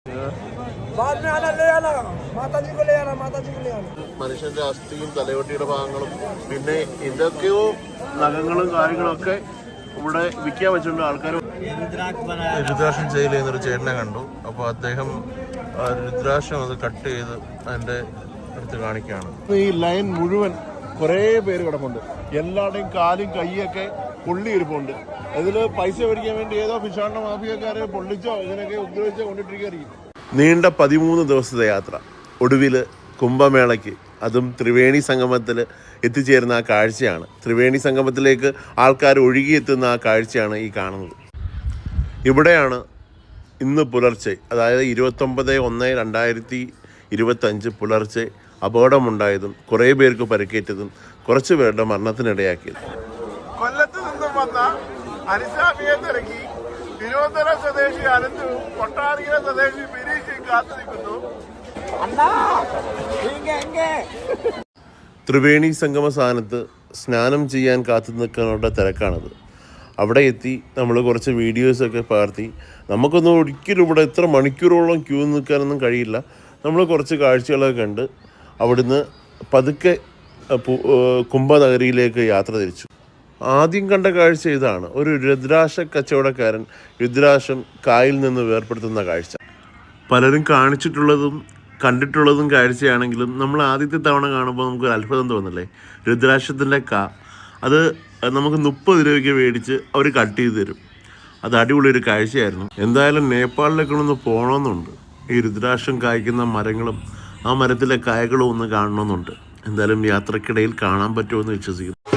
बाद में आना ले आना माता जी को ले आना माता जी को ले आना മനുഷ്യന്റെ അസ്ഥിയും തലയോട്ടിയുടെ ഭാഗങ്ങളും പിന്നെ എന്തൊക്കെയോ നഖങ്ങളും കാര്യങ്ങളും ഒക്കെ ഇവിടെ വിൽക്കാൻ വെച്ചിട്ടുണ്ട് ആൾക്കാർ രുദ്രാക്ഷം ജയിൽ ചെയ്യുന്നൊരു ചേട്ടനെ കണ്ടു അപ്പോൾ അദ്ദേഹം ആ രുദ്രാക്ഷം അത് കട്ട് ചെയ്ത് അതിന്റെ അടുത്ത് കാണിക്കുകയാണ് ഈ ലൈൻ മുഴുവൻ കുറേ പേര് കിടപ്പുണ്ട് എല്ലാവരുടെയും കാലും കൈയൊക്കെ പൊള്ളി ഇരിപ്പുണ്ട് ഇതിൽ പൈസ മേടിക്കാൻ വേണ്ടി ഏതോ ഫിഷാണ്ട മാഫിയക്കാരെ പൊള്ളിച്ചോ ഇതിനൊക്കെ ഉപദ്രവിച്ചോ കൊണ്ടിട്ടിരിക്കുകയായിരിക്കും. നീണ്ട പതിമൂന്ന് ദിവസത്തെ യാത്ര. ഒടുവിൽ കുംഭമേളയ്ക്ക്. അതും ത്രിവേണി സംഗമത്തിൽ എത്തിച്ചേരുന്ന ആ കാഴ്ചയാണ്. ത്രിവേണി സംഗമത്തിലേക്ക് ആൾക്കാർ ഒഴുകിയെത്തുന്ന ആ കാഴ്ചയാണ് ഈ കാണുന്നത്. ഇവിടെയാണ് ഇന്ന് പുലർച്ചെ അതായത് ഇരുപത്തൊമ്പത് ഒന്ന് രണ്ടായിരത്തി ഇരുപത്തഞ്ച് പുലർച്ചെ അപകടമുണ്ടായതും കുറേ പേർക്ക് പരിക്കേറ്റതും കുറച്ച് പേരുടെ മരണത്തിനിടയാക്കിയത്. അനിസാമിയെ തിരക്കി തിരുവനന്തപുരം സ്വദേശി അനന്തു കൊട്ടാരക്കര സ്വദേശി ബിനീഷും കാത്തിരിക്കുന്നു. ത്രിവേണി സംഗമ സ്ഥാനത്ത് സ്നാനം ചെയ്യാൻ കാത്തു നിൽക്കാനുള്ള തിരക്കാണത്. അവിടെ എത്തി നമ്മൾ കുറച്ച് വീഡിയോസൊക്കെ പകർത്തി. നമുക്കൊന്നും ഒരിക്കലും ഇവിടെ എത്ര മണിക്കൂറോളം ക്യൂ നിൽക്കാനൊന്നും കഴിയില്ല. നമ്മൾ കുറച്ച് കാഴ്ചകളൊക്കെ കണ്ട് അവിടുന്ന് പതുക്കെ കുംഭനഗരിയിലേക്ക് യാത്ര തിരിച്ചു. ആദ്യം കണ്ട കാഴ്ച ഇതാണ്. ഒരു രുദ്രാശ കച്ചവടക്കാരൻ രുദ്രാശം കായിൽ നിന്ന് വേർപ്പെടുത്തുന്ന കാഴ്ച. പലരും കാണിച്ചിട്ടുള്ളതും കണ്ടിട്ടുള്ളതും കാഴ്ചയാണെങ്കിലും നമ്മൾ ആദ്യത്തെ തവണ കാണുമ്പോൾ നമുക്ക് അത്ഭുതം തോന്നില്ലേ? രുദ്രാക്ഷത്തിന്റെ കാ. അത് നമുക്ക് മുപ്പത് രൂപയ്ക്ക് മേടിച്ച് അവർ കട്ട് ചെയ്ത് തരും. അത് അടിപൊളി ഒരു കാഴ്ചയായിരുന്നു. എന്തായാലും നേപ്പാളിലേക്ക് ഒന്ന് പോകണമെന്നുണ്ട്. ഈ രുദ്രാക്ഷം കായ്ക്കുന്ന മരങ്ങളും ആ മരത്തിലെ കായകളും ഒന്ന് കാണണമെന്നുണ്ട്. എന്തായാലും യാത്രക്കിടയിൽ കാണാൻ പറ്റുമെന്ന് വിശ്വസിക്കുന്നു.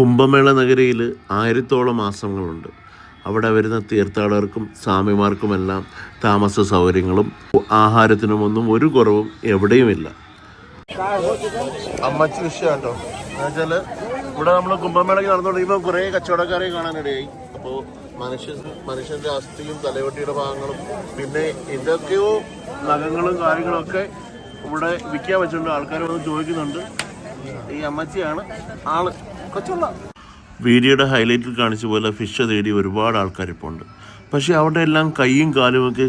കുംഭമേള നഗരിയിൽ ആയിരത്തോളം ആശ്രമങ്ങളുണ്ട്. അവിടെ വരുന്ന തീർത്ഥാടകർക്കും സ്വാമിമാർക്കുമെല്ലാം താമസ സൗകര്യങ്ങളും ആഹാരത്തിനുമൊന്നും ഒരു കുറവും എവിടെയുമില്ല. അമ്മച്ചി വിഷയമാട്ടോ. എന്നുവെച്ചാൽ ഇവിടെ നമ്മൾ കുംഭമേളയ്ക്ക് നടന്നുകൊണ്ടിരിക്കുമ്പോൾ കുറേ കച്ചവടക്കാരെ കാണാനിടയായി. അപ്പോൾ മനുഷ്യ മനുഷ്യന്റെ അസ്ഥിയും തലവെട്ടിയുടെ ഭാഗങ്ങളും പിന്നെ എന്തൊക്കെയോ നഖങ്ങളും കാര്യങ്ങളും ഒക്കെ ഇവിടെ വിൽക്കാൻ വെച്ചിട്ടുണ്ട്. ആൾക്കാർ വന്ന് ചോദിക്കുന്നുണ്ട്. ഈ അമ്മച്ചിയാണ് ആൾ. വീഡിയോയുടെ ഹൈലൈറ്റിൽ കാണിച്ച പോലെ ഫിഷ് തേടി ഒരുപാട് ആൾക്കാർ ഇപ്പോൾ ഉണ്ട് പക്ഷേ അവിടെ എല്ലാം കൈയും കാലുമൊക്കെ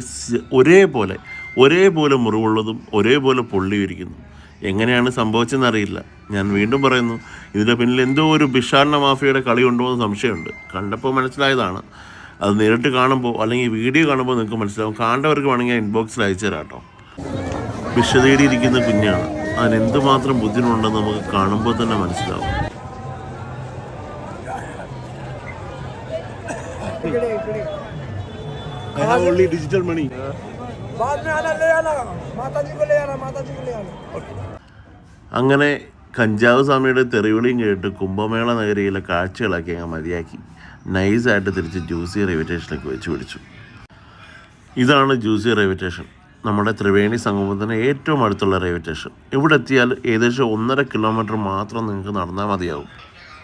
ഒരേപോലെ ഒരേപോലെ മുറിവുള്ളതും ഒരേപോലെ പൊള്ളിയിരിക്കുന്നു. എങ്ങനെയാണ് സംഭവിച്ചതെന്നറിയില്ല ഞാൻ വീണ്ടും പറയുന്നു ഇതിന്റെ പിന്നിൽ എന്തോ ഒരു ബിഷാറിന മാഫിയയുടെ കളി ഉണ്ടോ എന്ന് സംശയമുണ്ട്. കണ്ടപ്പോൾ മനസ്സിലായതാണ്. അത് നേരിട്ട് കാണുമ്പോൾ അല്ലെങ്കിൽ വീഡിയോ കാണുമ്പോൾ നിങ്ങൾക്ക് മനസ്സിലാവും. കാണേണ്ടവർക്ക് വേണമെങ്കിൽ ഇൻബോക്സിൽ അയച്ചു തരാം കേട്ടോ വിഷ തേടിയിരിക്കുന്ന കുഞ്ഞാണ്. അതിന് എന്തുമാത്രം ബുദ്ധിമുട്ടുണ്ടെന്ന് നമുക്ക് കാണുമ്പോൾ തന്നെ മനസ്സിലാവും. ഓൺലി ഡിജിറ്റൽ മണി बाद में आना ले आना माता जी को ले आना माता जी को ले आना അങ്ങനെ കഞ്ചാവ് സ്വാമിയുടെ തെറിവിളിയും കേട്ട് കുംഭമേള നഗരിയിലെ കാഴ്ചകളൊക്കെ അങ്ങ് മതിയാക്കി നൈസായിട്ട് തിരിച്ച് ജ്യൂസി റെയിൽവേ സ്റ്റേഷനിലേക്ക് വെച്ച് പിടിച്ചു ഇതാണ് ജ്യൂസി റെയിൽവേ സ്റ്റേഷൻ നമ്മുടെ ത്രിവേണി സംഗമത്തിന് ഏറ്റവും അടുത്തുള്ള റെയിൽവേ സ്റ്റേഷൻ ഇവിടെ എത്തിയാൽ ഏകദേശം ഒന്നര കിലോമീറ്റർ മാത്രം നിങ്ങൾക്ക് നടന്നാൽ മതിയാവും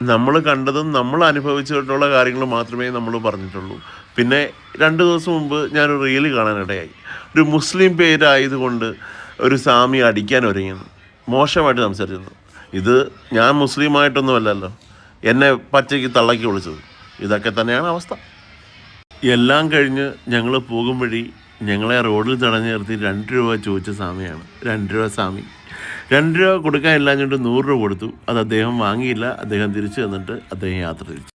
നമ്മൾ കണ്ടതും നമ്മൾ അനുഭവിച്ചിട്ടുള്ള കാര്യങ്ങൾ മാത്രമേ നമ്മൾ പറഞ്ഞിട്ടുള്ളൂ. പിന്നെ രണ്ട് ദിവസം മുമ്പ് ഞാനൊരു റീൽ കാണാനിടയായി. ഒരു മുസ്ലിം പേരായതുകൊണ്ട് ഒരു സ്വാമി അടിക്കാൻ ഒരുങ്ങുന്നു മോശമായിട്ട് സംസാരിക്കുന്നു ഇത് ഞാൻ മുസ്ലിമായിട്ടൊന്നുമല്ലല്ലോ. എന്നെ പച്ചയ്ക്ക് തള്ളക്കി വിളിച്ചത്. ഇതൊക്കെ തന്നെയാണ് അവസ്ഥ. എല്ലാം കഴിഞ്ഞ് ഞങ്ങൾ പോകും ഞങ്ങളെ റോഡിൽ തടഞ്ഞു നിർത്തി രണ്ട് രൂപ ചോദിച്ച സ്വാമിയാണ്. രണ്ട് രൂപ സ്വാമി. രണ്ട് രൂപ കൊടുക്കാൻ ഇല്ലാഞ്ഞിട്ട് നൂറ് രൂപ കൊടുത്തു. അത് അദ്ദേഹം വാങ്ങിയില്ല. അദ്ദേഹം തിരിച്ചു തന്നിട്ട് അദ്ദേഹം യാത്ര തിരിച്ചു.